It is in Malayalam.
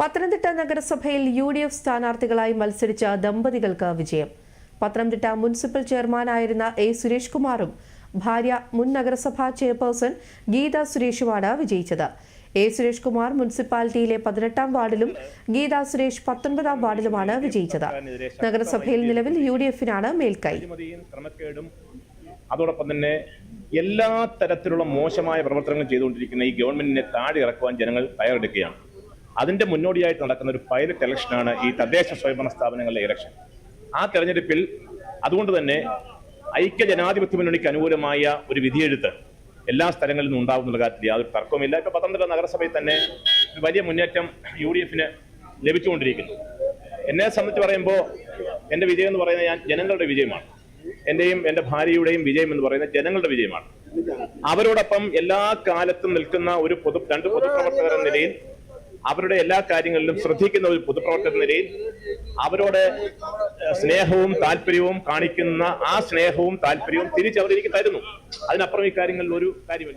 പത്തനംതിട്ട നഗരസഭയിൽ യു ഡി എഫ് സ്ഥാനാർത്ഥികളായി മത്സരിച്ച ദമ്പതികൾക്ക് വിജയം. പത്തനംതിട്ട മുനിസിപ്പൽ ചെയർമാനായിരുന്ന എ സുരേഷ് കുമാറും ഭാര്യ മുൻ നഗരസഭാ ചെയർപേഴ്സൺ ഗീത സുരേഷുമാണ് വിജയിച്ചത്. എ സുരേഷ് കുമാർ മുനിസിപ്പാലിറ്റിയിലെ പതിനെട്ടാം വാർഡിലും ഗീത സുരേഷ് പത്തൊൻപതാം വാർഡിലുമാണ് വിജയിച്ചത്. നഗരസഭയിൽ നിലവിൽ യു ഡി എഫിനാണ് മേൽക്കൈ അതോടൊപ്പം തന്നെ എല്ലാ തരത്തിലുള്ള മോശമായ പ്രവർത്തനങ്ങൾ ചെയ്തുകൊണ്ടിരിക്കുന്ന ഈ ഗവൺമെന്റിനെ താഴെ ഇറക്കുവാൻ ജനങ്ങൾ തയ്യാറെടുക്കുകയാണ്. അതിന്റെ മുന്നോടിയായിട്ട് നടക്കുന്ന ഒരു പൈലറ്റ് ഇലക്ഷനാണ് ഈ തദ്ദേശ സ്വയംഭരണ സ്ഥാപനങ്ങളിലെ ഇലക്ഷൻ ആ തെരഞ്ഞെടുപ്പിൽ അതുകൊണ്ട് തന്നെ ഐക്യ ജനാധിപത്യ മുന്നണിക്ക് അനുകൂലമായ ഒരു വിധിയെഴുത്ത് എല്ലാ സ്ഥലങ്ങളിൽ നിന്നും ഉണ്ടാകുന്ന കാര്യത്തിൽ യാതൊരു തർക്കവുമില്ല. ഇപ്പൊ പത്തനംതിട്ട നഗരസഭയിൽ തന്നെ വലിയ മുന്നേറ്റം യു ഡി എഫിന് ലഭിച്ചുകൊണ്ടിരിക്കുന്നു. എന്നെ സംബന്ധിച്ച് പറയുമ്പോൾ എന്റെ വിജയം എന്ന് പറയുന്നത് ഞാൻ ജനങ്ങളുടെ വിജയമാണ്. എന്റെയും എന്റെ ഭാര്യയുടെയും വിജയം എന്ന് പറയുന്നത് ജനങ്ങളുടെ വിജയമാണ്. അവരോടൊപ്പം എല്ലാ കാലത്തും നിൽക്കുന്ന ഒരു പൊതു രണ്ട് പൊതുപ്രവർത്തകർ എന്ന നിലയിൽ അവരുടെ എല്ലാ കാര്യങ്ങളിലും ശ്രദ്ധിക്കുന്ന ഒരു പൊതുപ്രവർത്തക നിലയിൽ അവരോട് സ്നേഹവും താല്പര്യവും കാണിക്കുന്ന ആ സ്നേഹവും താല്പര്യവും എനിക്ക് തരുന്നു. അതിനപ്പുറം ഈ കാര്യങ്ങളിൽ ഒരു കാര്യമില്ല.